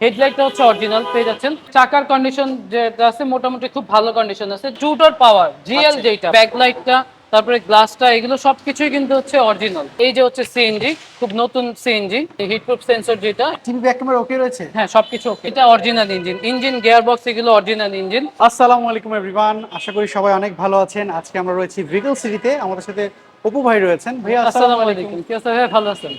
হেডলাইটটা হচ্ছে অরিজিনাল পেয়ে যাচ্ছেন চাকার কন্ডিশন যেটা আছে মোটামুটি খুব ভালো কন্ডিশন আছে জুটোর পাওয়ার জিএল। যেটা ব্যাকলাইটটা তারপরে গ্লাসটা এগুলো সবকিছুই কিন্তু হচ্ছে অরিজিনাল এই যে হচ্ছে সিএনজি খুব নতুন সিএনজি হিটপ্রুফ সেন্সর যেটা। টিভি ব্যাক ক্যামেরা ওকে রয়েছে? হ্যাঁ সবকিছু ওকে এটা original engine engine gear box এগুলো অরিজিনাল ইঞ্জিন আসসালামু আলাইকুম এভরিওয়ান আশা করি সবাই অনেক ভালো আছেন। আজকে আমরা রয়েছি ভিগল সিটিতে আমাদের সাথে অপু ভাই রয়েছেন। ভাইয়া আসসালামু আলাইকুম। কি আছে ভাইয়া? ভালো আছেন?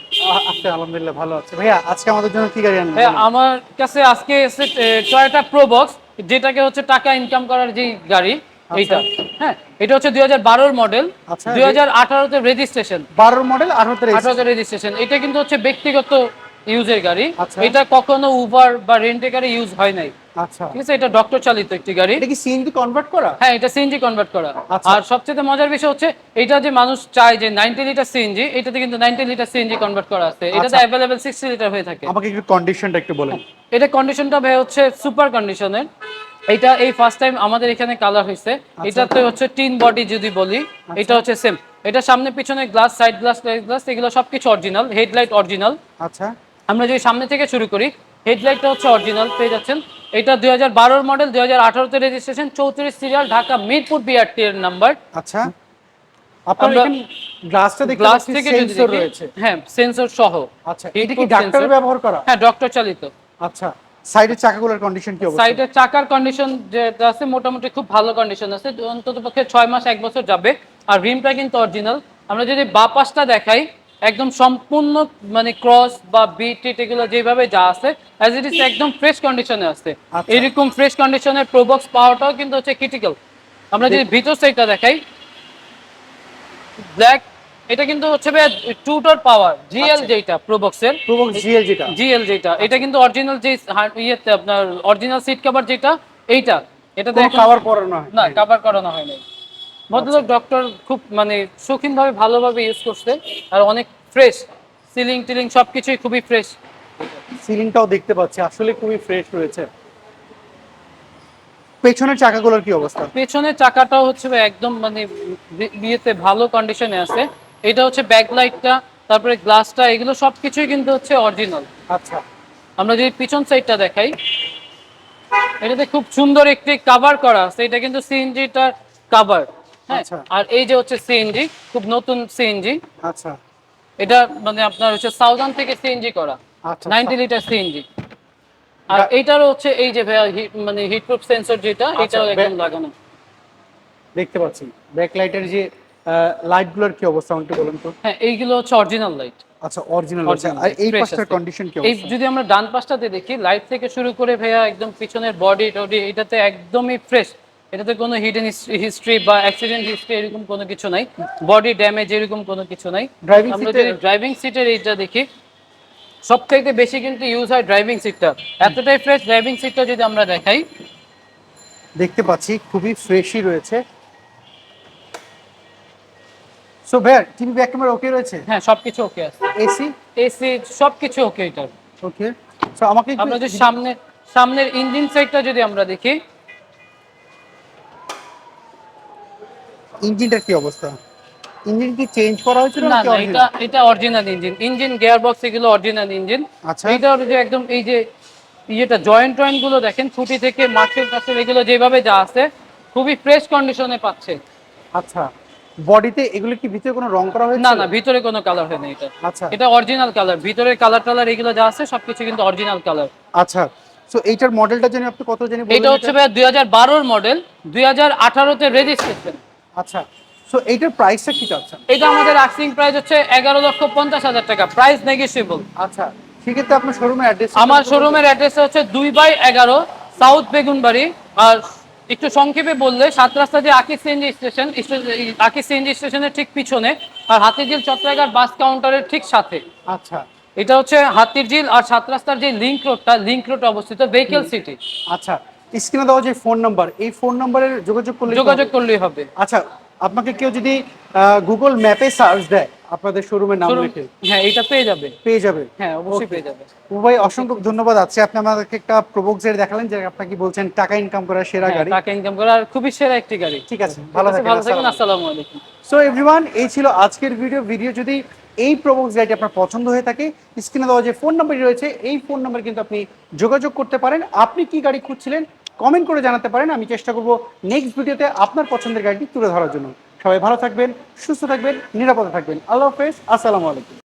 আচ্ছা আলহামদুলিল্লাহ ভালো আছে। ভাইয়া আজকে আমাদের জন্য কি গাড়ি ভাইয়া আমার কাছে আজকে এসে টয়োটা প্রো বক্স যেটাকে হচ্ছে টাকা ইনকাম করার যে গাড়ি এইটা। হ্যাঁ এটা হচ্ছে দুই হাজার বারোর মডেল আচ্ছা। দুই হাজার আঠারোতে রেজিস্ট্রেশন বারোর মডেল আঠারোতে আঠারোতে রেজিস্ট্রেশন এটা কিন্তু হচ্ছে ব্যক্তিগত ইউজের গাড়ি। আচ্ছা। এটা কখনো উবার বা রেন্টে গাড়ি ইউজ হয় নাই। আচ্ছা। ঠিক আছে এটা ডক্টর চালিত একটি গাড়ি। এটা কি সিএনজি কনভার্ট করা? হ্যাঁ এটা সিএনজি কনভার্ট করা। আচ্ছা। আর সবচেয়ে মজার বিষয় হচ্ছে এটা যে মানুষ চায় যে 90 লিটার সিএনজি এটাতে কিন্তু 90 লিটার সিএনজি কনভার্ট করা আছে। এটাতে আচ্ছা। অ্যাভেলেবল 60 লিটার হয়ে থাকে। আমাকে একটু কন্ডিশনটা একটু বলেন। এটা কন্ডিশনটা ভাই হচ্ছে সুপার কন্ডিশনের এটা এই ফার্স্ট টাইম আমাদের এখানে কালার হয়েছে আচ্ছা। এটাতে হচ্ছে টিন বডি যদি বলি এটা হচ্ছে সেম এটা সামনে পিছনে glass side glass side glass এগুলো সবকিছু অরিজিনাল হেডলাইট অরিজিনাল আচ্ছা। আমরা যদি সামনে থেকে শুরু করি হেডলাইটটা হচ্ছে অরিজিনাল পেয়ে যাচ্ছেন। এটা দুই হাজার বারোর মডেল দুই হাজার আঠারোতে রেজিস্ট্রেশন চৌত্রিশ সিরিয়াল ঢাকা মিরপুর বিআরটি এর নাম্বার আচ্ছা। গ্লাস থেকে সেন্সর রয়েছে। হ্যাঁ সেন্সর সহ। আচ্ছা এটা কি ডাক্তার ব্যবহার করা? হ্যাঁ ডক্টর চালিত। আচ্ছা। সাইডের চাকাগুলোর কন্ডিশন কি অবস্থা? সাইডের চাকার কন্ডিশন যেটা আছে মোটামুটি খুব ভালো কন্ডিশন আছে। অন্তত পক্ষে ছয় মাস এক বছর যাবে। আর রিমটা কিন্তু অরিজিনাল আমরা যদি বা পাশটা দেখাই একদম সম্পূর্ণ মানে ক্রস বা বিট টিট এগুলো যেভাবে যা আছে অ্যাজ ইট ইজ একদম ফ্রেশ কন্ডিশনে আছে। আচ্ছা। এরকম ফ্রেশ কন্ডিশনের প্রোবক্স পাওয়াটাও কিন্তু হচ্ছে ক্রিটিক্যাল আমরা যদি ভিতর সাইডটা দেখাই ব্ল্যাক এটা কিন্তু হচ্ছে টুটার পাওয়ার জিএল যেটা প্রোবক্সের প্রবক্স জিএল যেটা। জিএল যেটা এটা কিন্তু অরিজিনাল যে ইয়েতে আপনার অরিজিনাল সিট কভার যেটা এইটা। এটাতে কোনো এখন- খাবার পরানো হয় না কভার করানো হয় নাই। ভদ্রলোক ডক্টর খুব মানে শৌখিনভাবে ভালোভাবে ইউজ করছে। আর অনেক ফ্রেশ সিলিং টিলিং সবকিছুই খুবই ফ্রেশ সিলিংটাও দেখতে পাচ্ছি আসলে খুবই ফ্রেশ রয়েছে। পেছনের চাকাগুলোর কি অবস্থা? পেছনের চাকাটাও হচ্ছে একদম মানে বিয়েতে ভালো কন্ডিশনে আছে। এটা হচ্ছে ব্যাকলাইটটা তারপরে গ্লাসটা এগুলো সবকিছুই কিন্তু হচ্ছে অরিজিনাল আচ্ছা। আমরা যদি পিছন সাইডটা দেখাই এটাতে খুব সুন্দর একটি কভার করা আছে এটা কিন্তু সিএনজিটার কভার হ্যাঁ আচ্ছা। আর এই যে হচ্ছে সিএনজি খুব নতুন সিএনজি আচ্ছা। এটা মানে আপনার হচ্ছে সাউদার্ন থেকে সিএনজি করা আচ্ছা নাইনটি লিটার সিএনজি আর এইটারও হচ্ছে এই যে ভাইয়া মানে হিটপ্রুফ সেন্সর যেটা আচ্ছা, এটাও একদম লাগানো। দেখতে পাচ্ছি। ব্যাকলাইটের যে লাইটগুলোর কি অবস্থা আমাকে বলুন তো? হ্যাঁ এইগুলো হচ্ছে অরিজিনাল লাইট আচ্ছা অরিজিনাল light, এই পাশটার কন্ডিশন কি এই যদি আমরা ডান পাশটাতে দেখি লাইট থেকে শুরু করে ভাইয়া একদম পিছনের বডি টডি এটাতে একদমই ফ্রেশ এটাতে কোনো হিডেন হিস্ট্রি বা অ্যাক্সিডেন্ট হিস্ট্রি এরকম কোনো কিছু নাই। বডি ড্যামেজ এরকম কোনো কিছু নাই। আমরা যদি ড্রাইভিং সিটের এইটা দেখি সব থেকে বেশি কিন্তু ইউজ হয় ড্রাইভিং সিটটা এতটাই ফ্রেশ ড্রাইভিং সিটটা যদি আমরা দেখাই দেখতে পাচ্ছি খুবই ফ্রেশই রয়েছে। So TV back camera okay রয়েছে? হ্যাঁ সবকিছু ওকে আছে। এসি এসি সবকিছু ওকে এটার। ওকে সো আমাকে আমরা যদি সামনে সামনের ইঞ্জিন সাইডটা যদি আমরা দেখি। ইঞ্জিনটার কি অবস্থা? ইঞ্জিন কি চেঞ্জ করা হয়েছিল না না এটা এটা original engine engine gear box এগুলো অরিজিনাল ইঞ্জিন আচ্ছা। এইটা যে একদম এই যে ইয়েটা জয়েন্ট টয়েন্টগুলো দেখেন খুঁটি থেকে মার্কেট কাছে এগুলো যেভাবে যা আছে খুবই ফ্রেশ কন্ডিশনে পাচ্ছে। আচ্ছা। বডিতে এগুলো কি ভিতরে কোনো রং করা হয়েছে? না না ভিতরে কোনো কালার হয় না এটা। আচ্ছা। এটা অরিজিনাল কালার ভিতরের কালার টালার এগুলো যা আছে সবকিছু কিন্তু অরিজিনাল কালার আচ্ছা। সো এইটার মডেলটা জানি আপনি কত জানি এটা হচ্ছে ভাই দুই হাজার বারোর মডেল দুই হাজার আঠারোতে রেজিস্ট্রেশন আচ্ছা। সো এইটার প্রাইসটা কি চাচ্ছেন? এটা আমাদের আক্সিং প্রাইস হচ্ছে এগারো লক্ষ পঞ্চাশ হাজার টাকা। প্রাইস নেগেসিবল আচ্ছা। সেক্ষেত্রে আপনার শোরুমের অ্যাড্রেস আমার শোরুমের অ্যাড্রেস হচ্ছে দুই বাই এগারো সাউথ বেগুনবাড়ি আর একটু সংক্ষেপে বললে সাত রাস্তা যে আকি সিএনজি স্টেশন আকি সিএনজি স্টেশনের ঠিক পিছনে আর হাতিঝিল চট্টগ্রাম বাস কাউন্টারের ঠিক সাথে। আচ্ছা। এটা হচ্ছে হাতির হাতিরঝিল আর সাত রাস্তার যে লিঙ্ক রোডটা লিঙ্ক রোড অবস্থিত ভেহিকেল সিটি আচ্ছা স্ক্রিনে দেওয়া যে ফোন নাম্বার এই ফোন নাম্বারের যোগাযোগ করলে যোগাযোগ করলেই হবে। আচ্ছা আপনাকে কেউ যদি গুগল ম্যাপে সার্চ দেয় আপনাদের শোরুমের নাম লিখে হ্যাঁ এটা পেয়ে যাবে। পেয়ে যাবে? হ্যাঁ অবশ্যই পেয়ে যাবে। উভয় অসংখ্য ধন্যবাদ আছে। আপনি আমাদেরকে একটা প্রবক দেখালেন যে আপনি কি বলছেন টাকা ইনকাম করার সেরা হ্যাঁ, গাড়ি। টাকা ইনকাম করার খুবই সেরা একটি গাড়ি। ঠিক আছে ভালো থাকেন ভালো থাকেন আসসালামু আলাইকুম। সো এভরিওয়ান এই ছিল আজকের ভিডিও ভিডিও যদি এই প্রবক্স গাড়িটি আপনার পছন্দ হয়ে থাকে স্ক্রিনে দেওয়া যে ফোন নাম্বারটি রয়েছে এই ফোন নাম্বার কিন্তু আপনি যোগাযোগ করতে পারেন। আপনি কি গাড়ি খুঁজছিলেন কমেন্ট করে জানাতে পারেন। আমি চেষ্টা করব নেক্সট ভিডিওতে আপনার পছন্দের গাড়িটি তুলে ধরার জন্য। সবাই ভালো থাকবেন সুস্থ থাকবেন নিরাপদে থাকবেন। আল্লাহ হাফেজ আসসালামু আলাইকুম।